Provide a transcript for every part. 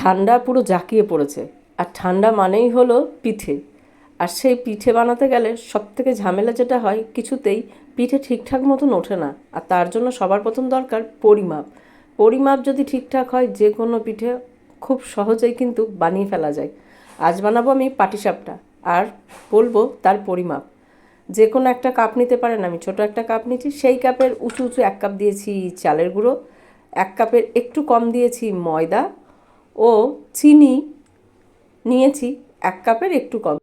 ঠান্ডা পুরো জাঁকিয়ে পড়েছে। আর ঠান্ডা মানেই হলো পিঠে। আর সেই পিঠে বানাতে গেলে সব থেকে ঝামেলা যেটা হয়, কিছুতেই পিঠে ঠিকঠাক মতন ওঠে না। আর তার জন্য সবার প্রথম দরকার পরিমাপ। পরিমাপ যদি ঠিকঠাক হয়, যে কোনো পিঠে খুব সহজেই কিন্তু বানিয়ে ফেলা যায়। আজ বানাবো আমি পাটিসাপটা, আর বলব তার পরিমাপ। যে কোনো একটা কাপ নিতে পারেন, আমি ছোট একটা কাপ নিয়েছি। সেই কাপের উঁচু উঁচু এক কাপ দিয়েছি চালের গুঁড়ো, এক কাপের একটু কম দিয়েছি ময়দা ও চিনি নিয়েছি, এক কাপের একটু কম।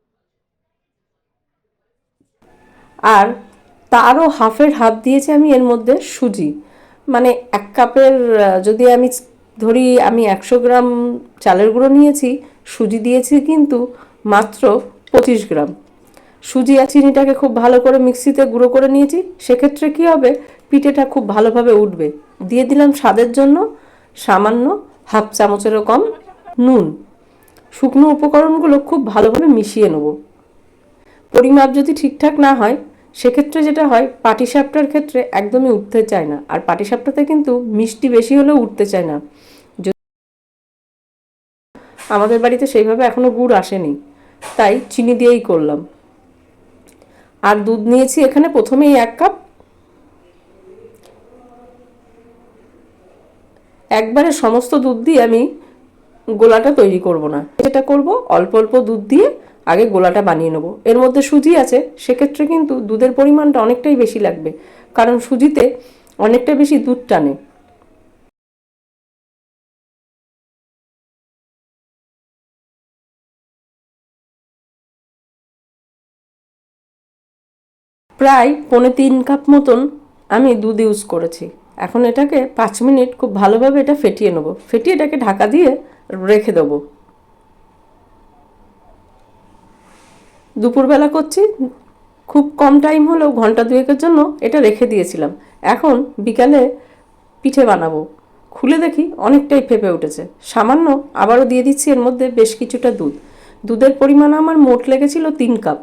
আর তারও হাফের হাফ দিয়েছি আমি এর মধ্যে সুজি। মানে এক কাপের যদি আমি ধরি আমি একশো গ্রাম চালের গুঁড়ো নিয়েছি, সুজি দিয়েছি কিন্তু মাত্র পঁচিশ গ্রাম। সুজি আর চিনিটাকে খুব ভালো করে মিক্সিতে গুঁড়ো করে নিয়েছি, সেক্ষেত্রে কি হবে, পিঠেটা খুব ভালোভাবে উঠবে। দিয়ে দিলাম স্বাদের জন্য সামান্য হাফ চামচেরও কম নুন। শুকনো উপকরণগুলো খুব ভালোভাবে মিশিয়ে নেব। পরিমাপ যদি ঠিকঠাক না হয়, সেক্ষেত্রে যেটা হয়, পাটিসাপটার ক্ষেত্রে একদমই উঠতে চায় না। আর পাটিসাপটাতে কিন্তু মিষ্টি বেশি হলেও উঠতে চায় না। আমাদের বাড়িতে সেইভাবে এখনও গুড় আসেনি, তাই চিনি দিয়েই করলাম। আর দুধ নিয়েছি এখানে প্রথমেই এক কাপ। একবারে সমস্ত দুধ দিয়ে আমি গোলাটা তৈরি করব না। যেটা করব, অল্প অল্প দুধ দিয়ে আগে গোলাটা বানিয়ে নেব। এর মধ্যে সুজি আছে, সেক্ষেত্রে কিন্তু দুধের পরিমাণটা অনেকটাই বেশি লাগবে, কারণ সুজিতে অনেকটা বেশি দুধ টানে। প্রায় পৌনে তিন কাপ মতন আমি দুধ ইউজ করেছি। এখন এটাকে পাঁচ মিনিট খুব ভালোভাবে এটা ফেটিয়ে নেব। ফেটিয়ে এটাকে ঢাকা দিয়ে রেখে দেবো। দুপুরবেলা করছি, খুব কম টাইম হলেও ঘণ্টা দুয়েকের জন্য এটা রেখে দিয়েছিলাম। এখন বিকালে পিঠে বানাবো। খুলে দেখি অনেকটাই ফেপে উঠেছে। সামান্য আবারও দিয়ে দিচ্ছি এর মধ্যে বেশ কিছুটা দুধ। দুধের পরিমাণ আমার মোট লেগেছিল তিন কাপ।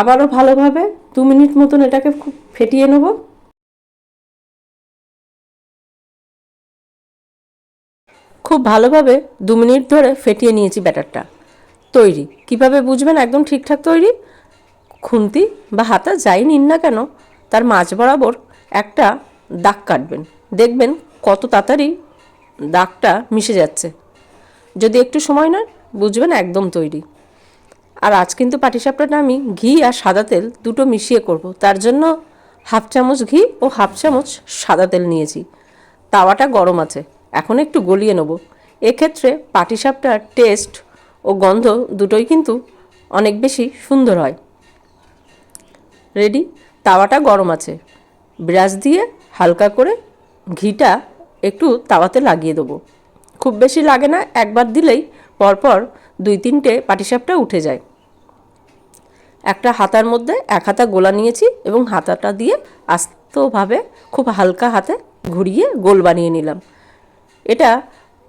আবারও ভালোভাবে দু মিনিট মতন এটাকে খুব ফেটিয়ে নেব। খুব ভালোভাবে দু মিনিট ধরে ফেটিয়ে নিয়েছি ব্যাটারটা। তৈরি। কীভাবে বুঝবেন? একদম ঠিকঠাক তৈরি। খুন্তি বা হাতা যাই নিন না কেন, তার মাঝ বরাবর একটা দাগ কাটবেন। দেখবেন কত তাড়াতাড়ি দাগটা মিশে যাচ্ছে। যদি একটু সময় নেন, বুঝবেন একদম তৈরি। আর আজ কিন্তু পাটিসাপটাটা আমি ঘি আর সাদা তেল দুটো মিশিয়ে করব। তার জন্য হাফ চামচ ঘি ও হাফ চামচ সাদা তেল নিয়েছি। তাওয়াটা গরম আছে। এখন একটু গলিয়ে নেব। এক্ষেত্রে পাটিসাপটার টেস্ট ও গন্ধ দুটোই কিন্তু অনেক বেশি সুন্দর হয়। রেডি? তাওয়াটা গরম আছে। ব্রাশ দিয়ে হালকা করে ঘিটা একটু তাওয়াতে লাগিয়ে দেবো। খুব বেশি লাগে না, একবার দিলেই পরপর দুই তিনটে পাটিসাপটা উঠে যায়। একটা হাতার মধ্যে এক হাতা গোলা নিয়েছি এবং হাতাটা দিয়ে আস্তভাবে খুব হালকা হাতে ঘুরিয়ে গোল বানিয়ে নিলাম। এটা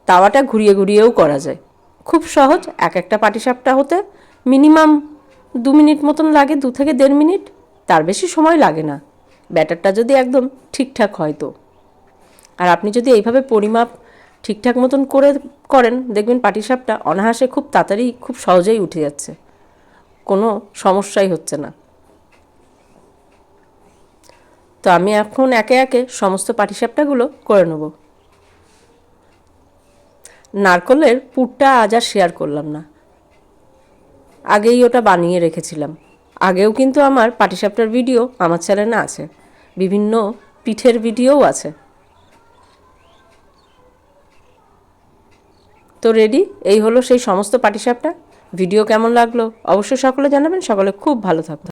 তাওয়াটা ঘুরিয়ে ঘুরিয়েও করা যায়। খুব সহজ, এক একটা পাটিসাপটা হতে মিনিমাম দু মিনিট মতন লাগে, দু থেকে দেড় মিনিট, তার বেশি সময় লাগে না। ব্যাটারটা যদি একদম ঠিকঠাক হয় তো। আর আপনি যদি এইভাবে পরিমাপ ঠিকঠাক মতন করে করেন, দেখবেন পাটিসাপটা অনায়াসে খুব তাড়াতাড়ি, খুব সহজেই উঠে যাচ্ছে। কোনো সমস্যাই হচ্ছে না। তো আমি এখন একে একে সমস্ত পাটিসাপটাগুলো করে নেব। নারকলের পুরটা আজ আর শেয়ার করলাম না। আগেই ওটা বানিয়ে রেখেছিলাম। আগেও কিন্তু আমার পাটিসাপটার ভিডিও আমার চ্যানেলে আছে। বিভিন্ন পিঠের ভিডিওও আছে। তো রেডি এই হলো সেই সমস্ত পাটিসাপটা। ভিডিও কেমন লাগল? অবশ্যই সকলে জানাবেন। সকলে খুব ভালো থাকবে